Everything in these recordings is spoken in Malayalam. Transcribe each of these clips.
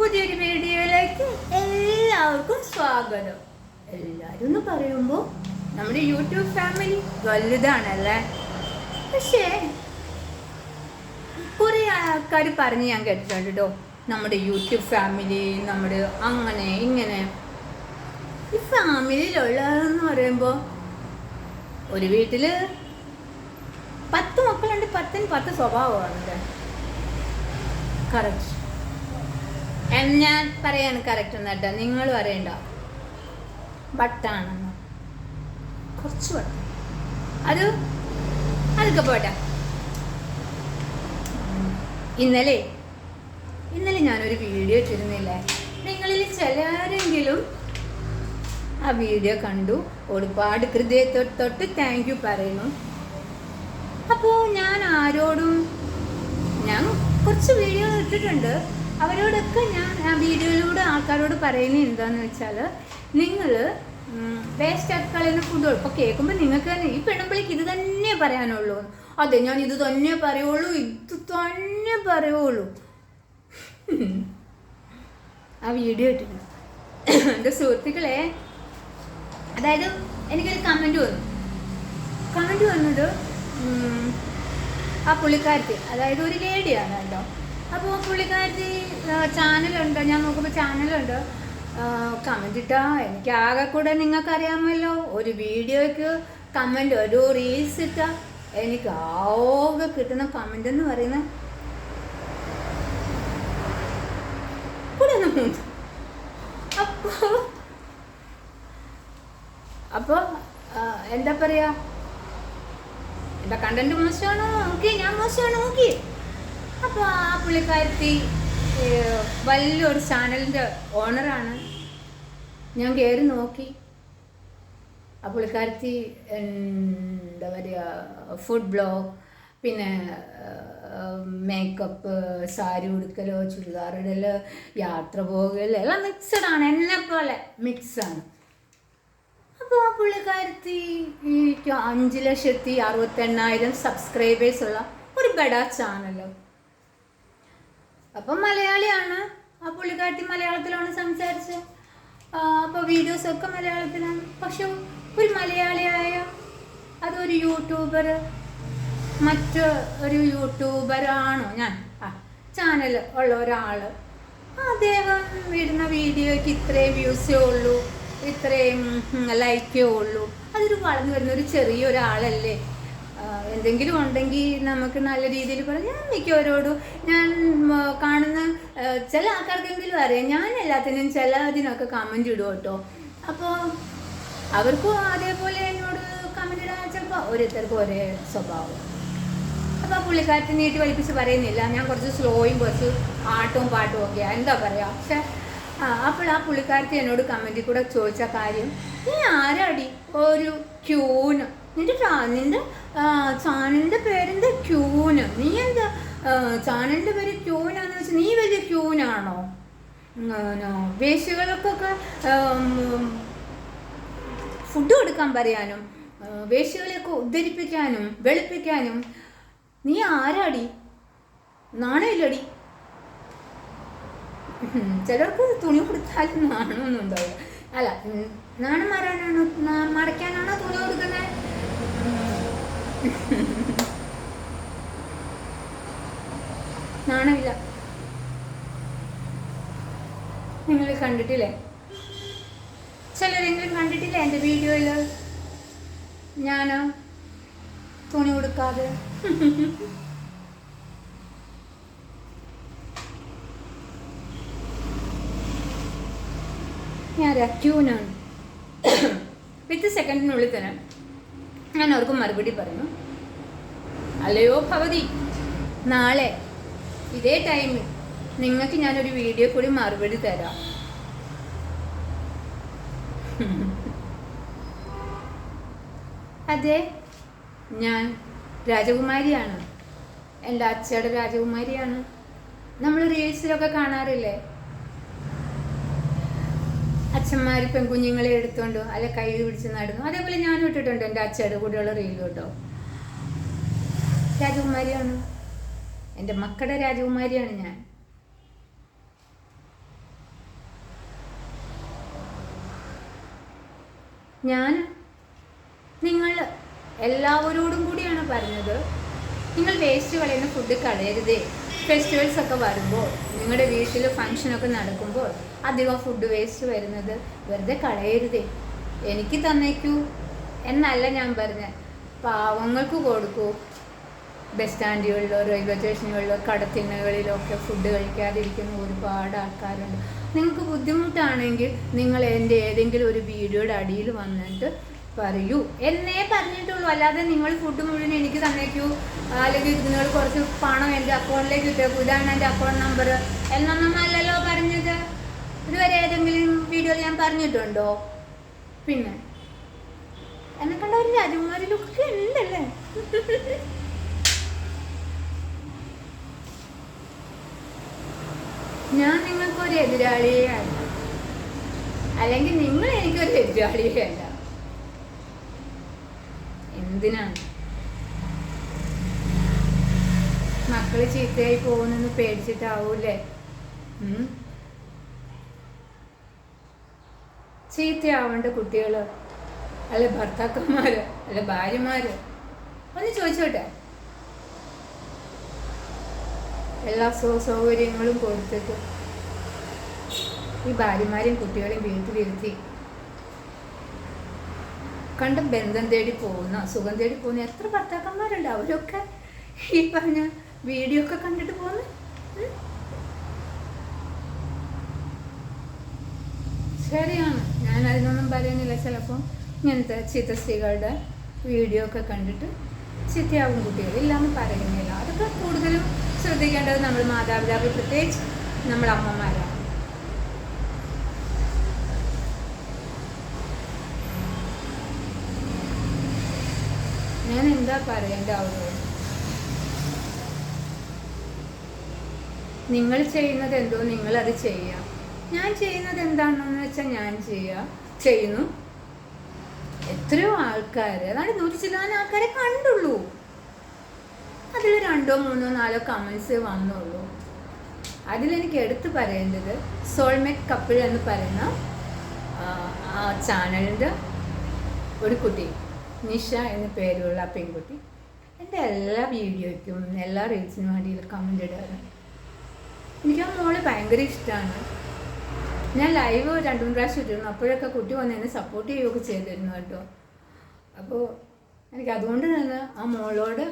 പുതിയൊരു വീഡിയോയിലേക്ക് എല്ലാവർക്കും സ്വാഗതം. എല്ലാവരും എന്ന് പറയുമ്പോൾ നമ്മുടെ യൂട്യൂബ് ഫാമിലി വലുതാണല്ലേ? പക്ഷേ കുറേ ആൾക്കാർ പറഞ്ഞ് ഞാൻ കേട്ടിട്ടുണ്ട് കേട്ടോ. നമ്മുടെ യൂട്യൂബ് ഫാമിലി നമ്മുടെ അങ്ങനെ ഇങ്ങനെ. ഈ ഫാമിലിയിലുള്ളതെന്ന് പറയുമ്പോൾ ഒരു വീട്ടിൽ പത്ത് മക്കളുണ്ട് പത്തിന് പത്ത് സ്വഭാവമാണ് കറക്റ്റ് ഞാൻ പറയാണ് കറക്റ്റ് ഒന്നും കേട്ടോ. നിങ്ങൾ പറയണ്ട? ബട്ടാണെന്ന് കുറച്ച് വട്ടം അത് അതൊക്കെ പോട്ടെ. ഇന്നലെ ഇന്നലെ ഞാനൊരു വീഡിയോ ഇട്ടിരുന്നില്ലേ? നിങ്ങളിൽ ചിലരെങ്കിലും ആ വീഡിയോ കണ്ടു. ഒരുപാട് ഹൃദയത്തൊട്ട് തൊട്ട് താങ്ക് യു പറയുന്നു. അപ്പോൾ ഞാൻ ആരോടും ഞാൻ കുറച്ച് വീഡിയോ ഇട്ടിട്ടുണ്ട്. അവരോടൊക്കെ ഞാൻ ആ വീഡിയോയിലൂടെ ആൾക്കാരോട് പറയുന്നത് എന്താണെന്ന് വെച്ചാൽ നിങ്ങൾ വേസ്റ്റ് ആക്കി കളയുന്ന ഫുഡ് ഇപ്പോൾ കേൾക്കുമ്പോൾ നിങ്ങൾക്ക് തന്നെ ഈ പെണ്ണുമ്പിളിക്ക് ഇത് തന്നെ പറയാനുള്ളൂ. അതെ ഞാൻ ഇത് തന്നെ പറയുള്ളൂ ഇത് തന്നെ പറയുള്ളൂ. ആ വീഡിയോ ഇട്ടില്ല എന്റെ സുഹൃത്തുക്കളെ അതായത് എനിക്കൊരു കമന്റ് വന്നു. കമന്റ് വന്നത് ആ പുള്ളിക്കാരത്തി അതായത് ഒരു ലേഡിയാണ് കേട്ടോ. അപ്പോൾ പുള്ളിക്കാരി ചാനലുണ്ട്. ഞാൻ നോക്കുമ്പോൾ ചാനലുണ്ട്. കമന്റ് ഇട്ടാ എനിക്ക് ആകെ കൂടെ നിങ്ങൾക്കറിയാമല്ലോ ഒരു വീഡിയോയ്ക്ക് കമന്റ് ഒരു റീൽസ് ഇട്ടാ എനിക്ക് ആകെ കിട്ടുന്ന കമന്റ് എന്ന് പറയുന്നത് കൂടെ ഒന്ന് മൂന്ന്. അപ്പോ അപ്പോൾ എന്താ പറയാ? എന്റെ കണ്ടന്റ് മോശമാണോ? ഓക്കെ ഞാൻ മോശമാണോ? ഓക്കെ അപ്പോൾ ആ പുള്ളിക്കാരത്തി വലിയൊരു ചാനലിന്റെ ഓണറാണ്. ഞാൻ കയറി നോക്കി. ആ പുള്ളിക്കാരത്തി എന്താ പറയുക ഫുഡ് ബ്ലോഗ് പിന്നെ മേക്കപ്പ് സാരി ഉടുക്കലോ ചുരിദാർ ഇടലോ യാത്ര പോകലോ എല്ലാം മിക്സഡ് ആണ് എന്നെ പോലെ മിക്സാണ് അപ്പോൾ ആ പുള്ളിക്കാരത്തി ഈ അഞ്ച് ലക്ഷത്തി അറുപത്തെണ്ണായിരം സബ്സ്ക്രൈബേഴ്സ് ഉള്ള ഒരു ബഡാ ചാനൽ അപ്പം മലയാളിയാണ്. ആ പുള്ളിക്കാരത്തി മലയാളത്തിലാണ് സംസാരിച്ചത് അപ്പോൾ വീഡിയോസൊക്കെ മലയാളത്തിലാണ്. പക്ഷെ ഒരു മലയാളിയായ അതൊരു യൂട്യൂബർ മറ്റ് ഒരു യൂട്യൂബറാണോ ഞാൻ? ആ ചാനൽ ഉള്ള ഒരാൾ അദ്ദേഹം ഇടുന്ന വീഡിയോയ്ക്ക് ഇത്രയും വ്യൂസേ ഉള്ളൂ. ഇത്രയും ലൈക്കേ ഉള്ളൂ. അതൊരു വളർന്നു വരുന്ന ഒരു ചെറിയ ഒരാളല്ലേ എന്തെങ്കിലും ഉണ്ടെങ്കിൽ നമുക്ക് നല്ല രീതിയിൽ പറയാം. ഞാൻ മിക്കവരോടും ഞാൻ കാണുന്ന ചില ആൾക്കാർക്കെങ്കിലും അറിയാം. ഞാൻ എല്ലാത്തിനും ചില അതിനൊക്കെ കമന്റ് ഇടും കേട്ടോ. അപ്പോൾ അവർക്കും അതേപോലെ എന്നോട് കമന്റ് ഇടാൻ ചിലപ്പോൾ ഓരോരുത്തർക്കും ഒരേ സ്വഭാവം. അപ്പോൾ ആ പുള്ളിക്കാരത്തെ നീട്ടി വലിപ്പിച്ച് പറയുന്നില്ല. ഞാൻ കുറച്ച് സ്ലോയും കുറച്ച് ആട്ടവും പാട്ടും ഒക്കെ എന്താ പറയുക പക്ഷെ അപ്പോൾ ആ പുള്ളിക്കാരത്തി എന്നോട് കമന്റിൽ കൂടെ ചോദിച്ച കാര്യം നീ ആരാടി? ഒരു ക്യൂന്? നിന്റെ നിന്റെ ചാനലിന്റെ പേരെന്താ? ക്യൂന്. നീ എന്താ ചാനലിന്റെ പേര് ക്യൂനാന്ന് വെച്ചാൽ നീ വലിയ ക്യൂനാണോ? വേശികൾക്കൊക്കെ ഫുഡ് കൊടുക്കാൻ പറയാനും വേശികളെയൊക്കെ ഉദ്ധരിപ്പിക്കാനും വെളുപ്പിക്കാനും. നീ ആരാടി? നാണയില്ലടി. ചിലർക്ക് തുണി കൊടുത്താലും നാണമൊന്നും ഉണ്ടാവില്ല അല്ല നാണം മറയ്ക്കാനാണോ തുണി കൊടുക്കുന്നത് നാണമില്ല. നിങ്ങൾ കണ്ടിട്ടില്ലേ? ചിലരെങ്കിലും കണ്ടിട്ടില്ലേ എന്റെ വീഡിയോയിൽ ഞാൻ തുണി കൊടുക്കാതെ ഞാൻ രക്യൂനാണ് വിത്ത് സെക്കൻഡിനുള്ളിൽ തന്നെ ഞാൻ അവർക്ക് മറുപടി പറഞ്ഞു അല്ലയോ ഭവതി നാളെ ഇതേ ടൈമിൽ നിങ്ങൾക്ക് ഞാനൊരു വീഡിയോ കൂടി മറുപടി തരാം. അതെ ഞാൻ രാജകുമാരിയാണ്. എന്റെ അച്ഛയുടെ രാജകുമാരിയാണ്. നമ്മൾ റീൽസിലൊക്കെ കാണാറില്ലേ? അച്ഛന്മാർ പെൺകുഞ്ഞുങ്ങളെ എടുത്തുകൊണ്ടോ അല്ലെ കൈ പിടിച്ച് നടന്നു. അതേപോലെ ഞാനും ഇട്ടിട്ടുണ്ട് എന്റെ അച്ഛയുടെ കൂടെയുള്ള റീൽ കേട്ടോ. രാജകുമാരിയാണ്. എന്റെ മക്കളുടെ രാജകുമാരിയാണ് ഞാൻ. ഞാൻ നിങ്ങൾ എല്ലാവരോടും കൂടിയാണ് പറഞ്ഞത്. നിങ്ങൾ വേസ്റ്റ് കളയുന്ന ഫുഡ് കളയരുതേ. ഫെസ്റ്റിവൽസ് ഒക്കെ വരുമ്പോൾ നിങ്ങളുടെ വീട്ടിൽ ഫങ്ഷനൊക്കെ നടക്കുമ്പോൾ അധികം ഫുഡ് വേസ്റ്റ് വരുന്നത് വെറുതെ കളയരുതേ. എനിക്ക് തന്നേക്കൂ. എന്നല്ല ഞാൻ പറഞ്ഞത് പാവങ്ങൾക്ക് കൊടുക്കൂ. ബസ് സ്റ്റാൻഡുകളിലോ റെയിൽവേ സ്റ്റേഷനുകളിലോ കടത്തിണ്ണകളിലോ ഒക്കെ ഫുഡ് കഴിക്കാതിരിക്കുന്ന ഒരുപാട് ആൾക്കാരുണ്ട്. നിങ്ങൾക്ക് ബുദ്ധിമുട്ടാണെങ്കിൽ നിങ്ങൾ എന്റെ ഏതെങ്കിലും ഒരു വീഡിയോയുടെ അടിയിൽ വന്നിട്ട് പറയൂ. എന്നേ പറഞ്ഞിട്ടുള്ളൂ. അല്ലാതെ നിങ്ങൾ ഫുഡ് മുഴുവൻ എനിക്ക് തന്നേക്കൂ. അല്ലെങ്കിൽ നിങ്ങൾ കുറച്ച് പണം എന്റെ അക്കൗണ്ടിലേക്ക് ഇട്ടേക്കൂ. ഇതാണ് എന്റെ അക്കൗണ്ട് നമ്പർ എന്നൊന്നും അല്ലല്ലോ പറഞ്ഞത്. ഇതുവരെ ഏതെങ്കിലും വീഡിയോയിൽ ഞാൻ പറഞ്ഞിട്ടുണ്ടോ? പിന്നെ? എന്നെ കണ്ട ഒരു രാജകുമാരി ലുക്ക് ഉണ്ടല്ലേ? ഞാൻ നിങ്ങൾക്കൊരു എതിരാളിയേ അല്ല. അല്ലെങ്കിൽ നിങ്ങൾ എനിക്കൊരു എതിരാളിയേ അല്ല. എന്തിനാണ്? മക്കൾ ചീത്തയായി പോകുന്നെന്ന് പേടിച്ചിട്ടാവൂലേ ചീത്തയാവണ്ട കുട്ടികൾ. അല്ലെ ഭർത്താക്കന്മാര് അല്ലെ ഭാര്യമാര്. ഒന്ന് ചോദിച്ചോട്ടെ? എല്ലാ സുഖ സൗകര്യങ്ങളും കൊടുത്തിട്ട് ഈ ഭാര്യമാരെയും കുട്ടികളെയും വീട്ടിലിരുത്തി കണ്ട ബന്ധം തേടി പോകുന്ന സുഖം തേടി പോകുന്ന എത്ര ഭർത്താക്കന്മാരുണ്ട്? അവരൊക്കെ ഈ പറഞ്ഞ വീഡിയോ ഒക്കെ കണ്ടിട്ട് പോകുന്നു? ശരിയാണ്. ഞാൻ അതിനൊന്നും പറയുന്നില്ല. ചിലപ്പോൾ ഇങ്ങനത്തെ ചീത്ത സ്ത്രീകളുടെ വീഡിയോ ഒക്കെ കണ്ടിട്ട് ചീത്തയാവും കുട്ടികൾ. ഇല്ലാന്ന് പറയുന്നില്ല. അതൊക്കെ കൂടുതലും ശ്രദ്ധിക്കേണ്ടത് നമ്മൾ മാതാപിതാക്കൾ പ്രത്യേകിച്ച് നമ്മൾ അമ്മമാരാണ് ഞാൻ എന്താ പറയേണ്ട അവരോട് നിങ്ങൾ ചെയ്യുന്നത് എന്തോ നിങ്ങൾ അത് ചെയ്യാം. ഞാൻ ചെയ്യുന്നത് എന്താണെന്ന് വെച്ചാൽ ഞാൻ ചെയ്യാം. ചെയ്യുന്നു. എത്രയോ ആൾക്കാർ അതാണ് നൂറ്റി ചില്ലാൻ ആൾക്കാരെ കണ്ടുള്ളൂ. അതിൽ രണ്ടോ മൂന്നോ നാലോ കമൻസ് വന്നുള്ളൂ അതിലെനിക്ക് എടുത്തു പറയേണ്ടത് സോൾമേറ്റ് കപ്പിൾ എന്ന് പറയുന്ന ആ ചാനലിന്റെ ഒരു കുട്ടി. നിഷ എന്ന പേരുള്ള പെൺകുട്ടി എന്റെ എല്ലാ വീഡിയോയ്ക്കും എല്ലാ റീൽസിനും വേണ്ടി കമന്റ് ഇടാറുണ്ട്. എനിക്ക് ആ മോൾ ഭയങ്കര ഇഷ്ടമാണ് ഞാൻ ലൈവ് രണ്ടു മൂന്ന് പ്രാവശ്യം ഇട്ടിരുന്നു. അപ്പോഴൊക്കെ കുട്ടി വന്ന് എന്നെ സപ്പോർട്ട് ചെയ്യുകയൊക്കെ ചെയ്തിരുന്നു കേട്ടോ. അപ്പോൾ എനിക്ക് അതുകൊണ്ട് തന്നെ ആ മോളോട്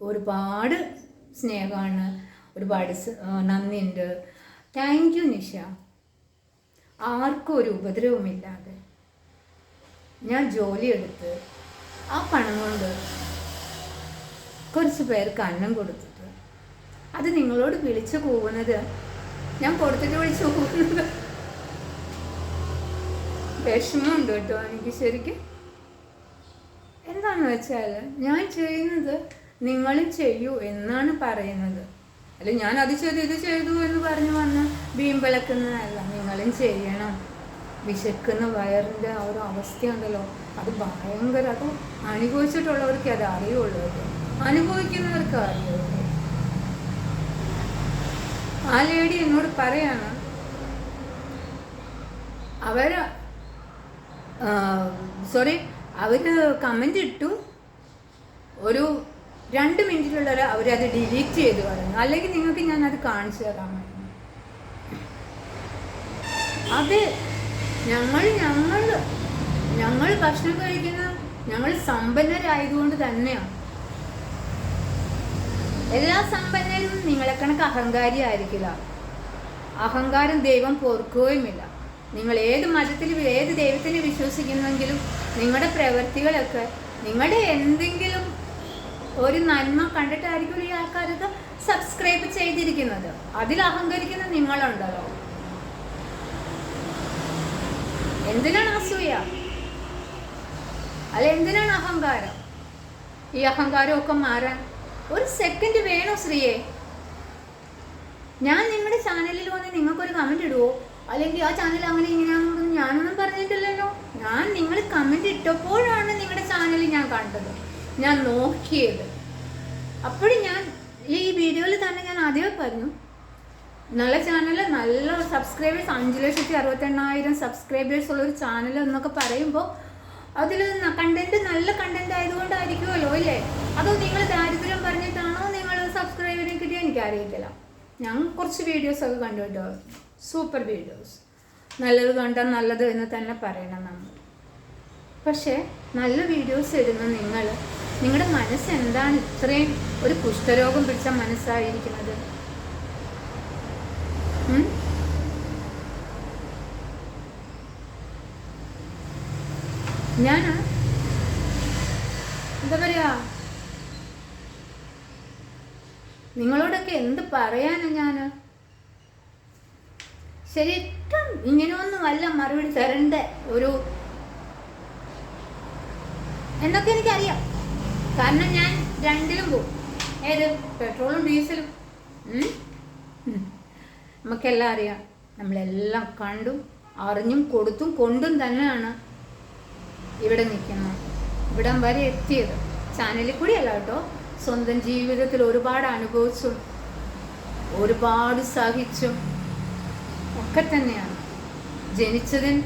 ഒരുപാട് സ്നേഹമാണ്. ഒരുപാട് നന്ദിയുണ്ട്. Thank you Nisha. ആർക്കും ഒരു ഉപദ്രവമില്ലാതെ ഞാൻ ജോലിയെടുത്ത് ആ പണം കൊണ്ട് കുറച്ച് പേർക്ക് അന്നം കൊടുത്തിട്ട് അത് നിങ്ങളോട് വിളിച്ചു പോകുന്നത് ഞാൻ കൊടുത്തിട്ട് വിളിച്ചു പോകുന്നത് വിഷമമുണ്ട് കേട്ടോ എനിക്ക് ശരിക്കും. എന്താണെന്ന് വെച്ചാൽ ഞാൻ ചെയ്യുന്നത് നിങ്ങൾ ചെയ്യൂ എന്നാണ് പറയുന്നത്. അല്ല ഞാൻ അത് ചെയ്തു ഇത് ചെയ്തു എന്ന് പറഞ്ഞു വന്ന് വീമ്പിളക്കുന്നതല്ല നിങ്ങളും ചെയ്യണം. വിശക്കുന്ന വയറിന്റെ ആ ഒരു അവസ്ഥയുണ്ടല്ലോ. അത് ഭയങ്കര അത് അനുഭവിച്ചിട്ടുള്ളവർക്ക് അത് അറിയുള്ളൂ അനുഭവിക്കുന്നവർക്ക് അറിയുള്ളൂ ആ ലേഡി എന്നോട് പറയാണ് അവർ സോറി അവർ കമന്റ് ഇട്ടു. ഒരു രണ്ട് മിനിറ്റിലുള്ള അവരത് ഡിലീറ്റ് ചെയ്ത് പറഞ്ഞു അല്ലെങ്കിൽ നിങ്ങൾക്ക് ഞാൻ അത് കാണിച്ചു തരാമായിരുന്നു അത് ഞങ്ങൾ ഞങ്ങൾ ഞങ്ങൾ ഭക്ഷണം കഴിക്കുന്ന ഞങ്ങൾ സമ്പന്നരായതുകൊണ്ട് തന്നെയാണ് എല്ലാ സമ്പന്നരും നിങ്ങളെ കണക്ക് അഹങ്കാരി ആയിരിക്കില്ല അഹങ്കാരം ദൈവം പൊറുക്കുകയുമില്ല. നിങ്ങൾ ഏത് മതത്തിൽ ഏത് ദൈവത്തിനെ വിശ്വസിക്കുന്നെങ്കിലും നിങ്ങളുടെ പ്രവൃത്തികളൊക്കെ നിങ്ങളുടെ എന്തെങ്കിലും ഒരു നന്മ കണ്ടിട്ടായിരിക്കും ഈ ആൾക്കാരൊക്കെ സബ്സ്ക്രൈബ് ചെയ്തിരിക്കുന്നത്. അതിൽ അഹങ്കരിക്കുന്ന നിങ്ങളുണ്ടല്ലോ. എന്തിനാണ് അസൂയ? അല്ല എന്തിനാണ് അഹങ്കാരം? ഈ അഹങ്കാരമൊക്കെ മാറാൻ ഒരു സെക്കൻഡ് വേണോ ശ്രീയെ ഞാൻ നിങ്ങളുടെ ചാനലിൽ വന്ന് നിങ്ങൾക്കൊരു കമന്റ് ഇടുവോ? അല്ലെങ്കിൽ ആ ചാനൽ അങ്ങനെ ഇങ്ങനെയാണെന്നൊന്നും ഞാനൊന്നും പറഞ്ഞിട്ടില്ലല്ലോ. ഞാൻ നിങ്ങൾ കമന്റ് ഇട്ടപ്പോഴാണ് നിങ്ങളുടെ ചാനൽ ഞാൻ കണ്ടത്. ഞാൻ നോക്കിയത്. അപ്പോഴും ഞാൻ ഈ വീഡിയോയിൽ തന്നെ ഞാൻ ആദ്യമേ പറഞ്ഞു നല്ല ചാനൽ നല്ല സബ്സ്ക്രൈബേഴ്സ് അഞ്ച് ലക്ഷത്തി അറുപത്തെണ്ണായിരം സബ്സ്ക്രൈബേഴ്സ് ഉള്ള ഒരു ചാനൽ എന്നൊക്കെ പറയുമ്പോൾ അതിൽ കണ്ടന്റ് നല്ല കണ്ടന്റ് ആയതുകൊണ്ടായിരിക്കുമല്ലോ അല്ലേ? അതോ നിങ്ങൾ ദാരിദ്ര്യം പറഞ്ഞിട്ടാണോ നിങ്ങൾ സബ്സ്ക്രൈബറിനെ കിട്ടിയ? എനിക്കറിയത്തില്ല. ഞാൻ കുറച്ച് വീഡിയോസ് ഒക്കെ കണ്ടു കേട്ടോ. സൂപ്പർ വീഡിയോസ് നല്ലത് കണ്ടാൽ നല്ലത് എന്ന് തന്നെ പറയണം നമ്മൾ. പക്ഷേ നല്ല വീഡിയോസ് ഇടുന്ന നിങ്ങൾ നിങ്ങളുടെ മനസ്സ് എന്താണ് ഇത്രയും ഒരു കുഷ്ഠരോഗം പിടിച്ച മനസ്സായിരിക്കുന്നത്? ഞാൻ എന്താ പറയാ? നിങ്ങളോടൊക്കെ എന്ത് പറയാനാ ഞാൻ ശരിക്കും ഇങ്ങനെയൊന്നും അല്ല മറുപടി തരണ്ട. ഒരു എന്നൊക്കെ എനിക്കറിയാം. കാരണം ഞാൻ രണ്ടിലും പോകും ഏത്? പെട്രോളും ഡീസലും. നമുക്കെല്ലാം അറിയാം. നമ്മളെല്ലാം കണ്ടും അറിഞ്ഞും കൊടുത്തും കൊണ്ടും തന്നെയാണ് ഇവിടെ നിൽക്കുന്നത്. ഇവിടം വരെ എത്തിയത്. ചാനലിൽ കൂടിയല്ല കേട്ടോ. സ്വന്തം ജീവിതത്തിൽ ഒരുപാട് അനുഭവിച്ചും ഒരുപാട് സഹിച്ചും ഒക്കെ തന്നെയാണ്. ജനിച്ചതിന്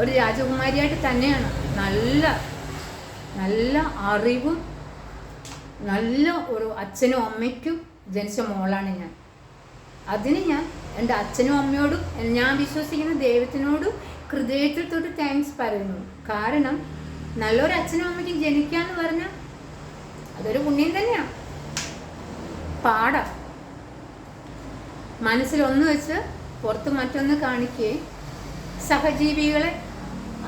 ഒരു രാജകുമാരിയായിട്ട് തന്നെയാണ്. നല്ല നല്ല അറിവും നല്ല ഒരു അച്ഛനും അമ്മയ്ക്കും ജനിച്ച മോളാണ് ഞാൻ. അതിന് ഞാൻ എന്റെ അച്ഛനും അമ്മയോടും ഞാൻ വിശ്വസിക്കുന്ന ദൈവത്തിനോടും ഹൃദയത്തിൽ തൊട്ട് താങ്ക്സ് പറയുന്നു. കാരണം നല്ലൊരു അച്ഛനും അമ്മയ്ക്കും ജനിക്കുക ജനിക്കാന്ന് പറഞ്ഞാൽ അതൊരു പുണ്യം തന്നെയാണ് പാടാ. മനസ്സിലൊന്ന് വെച്ച് പുറത്ത് മറ്റൊന്ന് കാണിക്കുകയും സഹജീവികളെ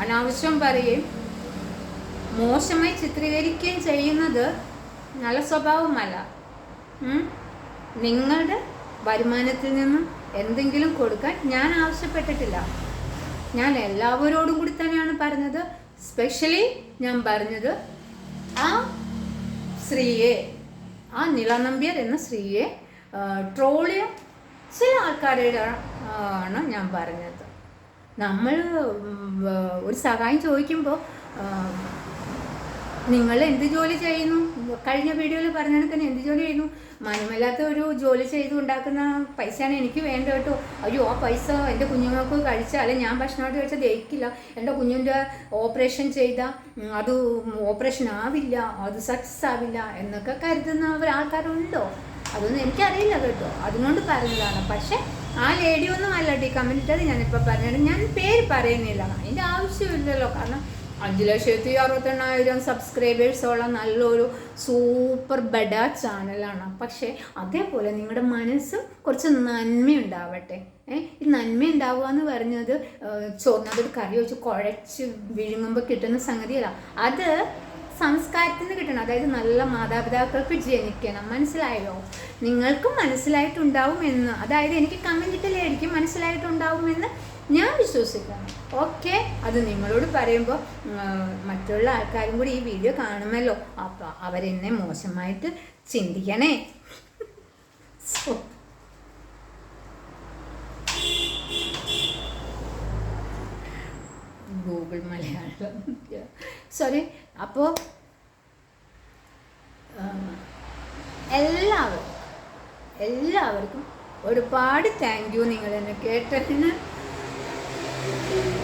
അനാവശ്യം പറയുകയും മോശമായി ചിത്രീകരിക്കുകയും ചെയ്യുന്നത് നല്ല സ്വഭാവമല്ല? നിങ്ങളുടെ വരുമാനത്തിൽ നിന്നും എന്തെങ്കിലും കൊടുക്കാൻ ഞാൻ ആവശ്യപ്പെട്ടിട്ടില്ല. ഞാൻ എല്ലാവരോടും കൂടി തന്നെയാണ് പറഞ്ഞത്. സ്പെഷ്യലി ഞാൻ പറഞ്ഞത് ആ സ്ത്രീയെ ആ നിളനമ്പ്യർ എന്ന സ്ത്രീയെ ട്രോളിയ ചില ആൾക്കാരുടെ ആണ് ഞാൻ പറഞ്ഞത്. നമ്മൾ ഒരു സഹായം ചോദിക്കുമ്പോൾ നിങ്ങൾ എന്ത് ജോലി ചെയ്യുന്നു? കഴിഞ്ഞ വീഡിയോയിൽ പറഞ്ഞ കണക്കിന് എന്ത് ജോലി ചെയ്യുന്നു? മനമില്ലാത്ത ഒരു ജോലി ചെയ്ത് ഉണ്ടാക്കുന്ന പൈസയാണ് എനിക്ക് വേണ്ട കേട്ടോ. അയ്യോ ആ പൈസ എന്റെ കുഞ്ഞുങ്ങൾക്ക് കഴിച്ചാൽ ഞാൻ ഭക്ഷണമായിട്ട് കഴിച്ചാൽ ദഹിക്കില്ല. എന്റെ കുഞ്ഞിന്റെ ഓപ്പറേഷൻ ചെയ്ത അത് ഓപ്പറേഷൻ ആവില്ല അത് സക്സസ് ആവില്ല എന്നൊക്കെ കരുതുന്ന ഒരാൾക്കാരുണ്ടോ? അതൊന്നും എനിക്കറിയില്ല കേട്ടോ. അതുകൊണ്ട് പറഞ്ഞതാണ് പക്ഷേ ആ ലേഡി ഒന്നും അല്ല ടി കമന്റ് ഇട്ടത് ഞാനിപ്പോൾ പറഞ്ഞത്. ഞാൻ പേര് പറയുന്നില്ല. അതിന്റെ ആവശ്യമില്ലല്ലോ. കാരണം അഞ്ച് ലക്ഷത്തി അറുപത്തെണ്ണായിരം സബ്സ്ക്രൈബേഴ്സുള്ള നല്ലൊരു സൂപ്പർ ബഡ ചാനലാണ് പക്ഷേ അതേപോലെ നിങ്ങളുടെ മനസ്സ് കുറച്ച് നന്മയുണ്ടാവട്ടെ. ഏഹ് ഈ നന്മ ഉണ്ടാവുക എന്ന് പറഞ്ഞത് ചോറിനകത്തൊരു കറി വെച്ച് കുഴച്ച് വിഴുങ്ങുമ്പോൾ കിട്ടുന്ന സംഗതിയല്ല. അത് സംസ്കാരത്തിൽ നിന്ന് കിട്ടണം. അതായത് നല്ല മാതാപിതാക്കൾക്ക് ജനിക്കണം. മനസ്സിലായോ? നിങ്ങൾക്കും മനസ്സിലായിട്ടുണ്ടാവും എന്ന് അതായത് എനിക്ക് കമന്റ് ഇട്ടില്ലായിരിക്കും മനസ്സിലായിട്ടുണ്ടാവുമെന്ന് ഞാൻ വിശ്വസിക്കുന്നു. ഓക്കെ അത് നിങ്ങളോട് പറയുമ്പോൾ മറ്റുള്ള ആൾക്കാരും കൂടി ഈ വീഡിയോ കാണുമല്ലോ. അപ്പോൾ അവരെന്നെ മോശമായിട്ട് ചിന്തിക്കണേ. ഗൂഗിൾ മലയാളം. സോറി അപ്പോൾ എല്ലാവർക്കും എല്ലാവർക്കും ഒരുപാട് താങ്ക് യു നിങ്ങൾ എന്നെ കേട്ടതിന്. Thank you.